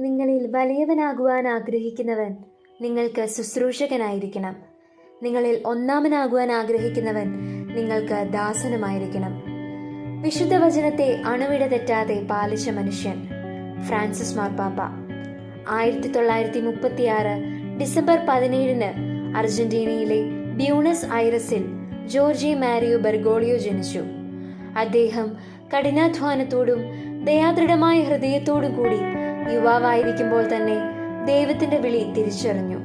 നിങ്ങളിൽ വലിയവനാകുവാൻ ആഗ്രഹിക്കുന്നവൻ നിങ്ങൾക്ക് ശുശ്രൂഷകനായിരിക്കണം. നിങ്ങളിൽ ഒന്നാമനാകുവാൻ ആഗ്രഹിക്കുന്നവൻ നിങ്ങൾക്ക് ദാസനുമായിരിക്കണം. വിശുദ്ധ വചനത്തെ അണുവിട തെറ്റാതെ പാലിച്ച മനുഷ്യൻ ഫ്രാൻസിസ് മാർപ്പാപ്പ ആയിരത്തി തൊള്ളായിരത്തി മുപ്പത്തിയാറ് ഡിസംബർ പതിനേഴിന് അർജന്റീനയിലെ ബ്യൂണസ് ഐറസിൽ ജോർജി മാരിയോ ബെർഗോളിയോ ജനിച്ചു. അദ്ദേഹം കഠിനാധ്വാനത്തോടും ദയാദൃഢമായ ഹൃദയത്തോടും കൂടി യുവാവായിരിക്കുമ്പോൾ തന്നെ ദൈവത്തിന്റെ വിളി തിരിച്ചറിഞ്ഞു.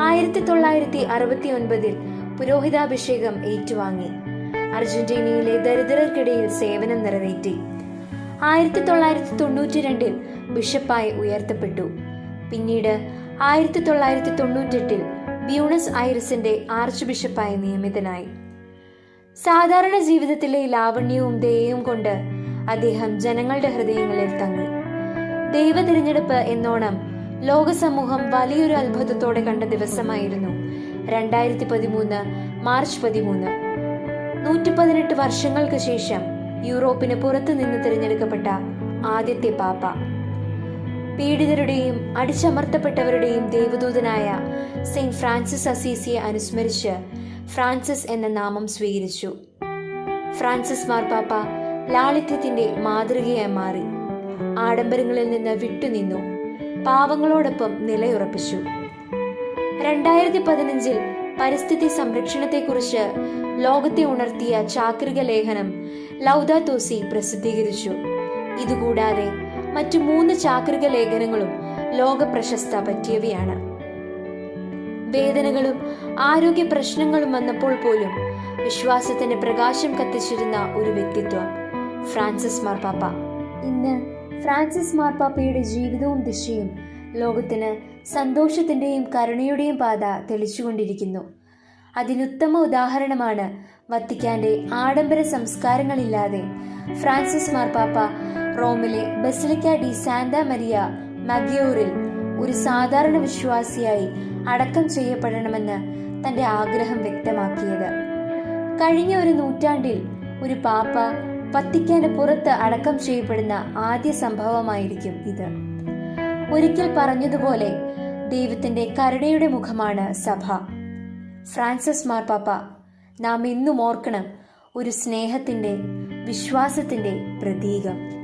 ആയിരത്തി തൊള്ളായിരത്തി അറുപത്തി ഒൻപതിൽ പുരോഹിതാഭിഷേകം ഏറ്റുവാങ്ങി. അർജന്റീനയിലെ ദരിദ്രർക്കിടയിൽ സേവനം നിറവേറ്റി. ആയിരത്തി തൊള്ളായിരത്തി തൊണ്ണൂറ്റി രണ്ടിൽ ബിഷപ്പായി ഉയർത്തപ്പെട്ടു. പിന്നീട് ആയിരത്തി തൊള്ളായിരത്തി തൊണ്ണൂറ്റെട്ടിൽ ബ്യൂണസ് ഐറിസിന്റെ ആർച്ച് ബിഷപ്പായി നിയമിതനായി. സാധാരണ ജീവിതത്തിലെ ലാവണ്യവും ദയയും കൊണ്ട് അദ്ദേഹം ജനങ്ങളുടെ ഹൃദയങ്ങളിൽ തങ്ങി. ദൈവ തിരഞ്ഞെടുപ്പ് എന്നോണം ലോകസമൂഹം വലിയൊരു അത്ഭുതത്തോടെ കണ്ട ദിവസമായിരുന്നു. രണ്ടായിരത്തി പതിമൂന്ന് മാർച്ച് പതിമൂന്ന്. നൂറ്റി പതിനെട്ട് വർഷങ്ങൾക്ക് ശേഷം യൂറോപ്പിന് പുറത്തു നിന്ന് തിരഞ്ഞെടുക്കപ്പെട്ട ആദ്യത്തെ പാപ്പ. പീഡിതരുടെയും അടിച്ചമർത്തപ്പെട്ടവരുടെയും ദേവദൂതനായ സെയിന്റ് ഫ്രാൻസിസ് അസീസിയെ അനുസ്മരിച്ച് ഫ്രാൻസിസ് എന്ന നാമം സ്വീകരിച്ചു. ഫ്രാൻസിസ് മാർപ്പാപ്പ ലാളിത്യത്തിന്റെ മാതൃകയായി മാറി. ആഡംബരങ്ങളിൽ നിന്ന് വിട്ടുനിന്നു. പാവങ്ങളോടൊപ്പം നിലയുറപ്പിച്ചു. രണ്ടായിരത്തി പതിനഞ്ചിൽ പരിസ്ഥിതി സംരക്ഷണത്തെക്കുറിച്ച് ലോകത്തെ ഉണർത്തിയ ചാക്രിക ലേഖനം ലൗദ തോസി പ്രസിദ്ധീകരിച്ചു. ഇതുകൂടാതെ മറ്റു മൂന്ന് ചാക്രിക ലേഖനങ്ങളും ലോക പ്രശസ്ത പറ്റിയവയാണ്. വേദനകളും ആരോഗ്യ പ്രശ്നങ്ങളും വന്നപ്പോൾ പോലും വിശ്വാസത്തിന്റെ പ്രകാശം കത്തിച്ചിരുന്ന ഒരു വ്യക്തിത്വം ഫ്രാൻസിസ് മാർപ്പാപ്പ ഇന്ന് ഫ്രാൻസിസ് മാർപ്പാപ്പയുടെ ജീവിതവും ദിശയും ലോകത്തിന് സന്തോഷത്തിന്റെയും കരുണയുടെയും പാത തെളിച്ചുകൊണ്ടിരിക്കുന്നു. അതിനുത്തമ ഉദാഹരണമാണ് വത്തിക്കാന്റെ ആഡംബര സംസ്കാരങ്ങളില്ലാതെ ഫ്രാൻസിസ് മാർപ്പാപ്പ റോമിലെ ബസിലിക്ക ഡി സാന്ത മരിയ മഗ്യോറിൽ ഒരു സാധാരണ വിശ്വാസിയായി അടക്കം ചെയ്യപ്പെടണമെന്ന് തന്റെ ആഗ്രഹം വ്യക്തമാക്കിയത്. കഴിഞ്ഞ ഒരു നൂറ്റാണ്ടിൽ ഒരു പാപ്പ വത്തിക്കാന് പുറത്ത് അടക്കം ചെയ്യപ്പെടുന്ന ആദ്യ സംഭവമായിരിക്കും ഇത്. ഒരിക്കൽ പറഞ്ഞതുപോലെ ദൈവത്തിന്റെ കരുണയുടെ മുഖമാണ് സഭ. ഫ്രാൻസിസ് മാർപ്പാപ്പ നാം എന്നും ഓർക്കണം ഒരു സ്നേഹത്തിന്റെ വിശ്വാസത്തിന്റെ പ്രതീകം.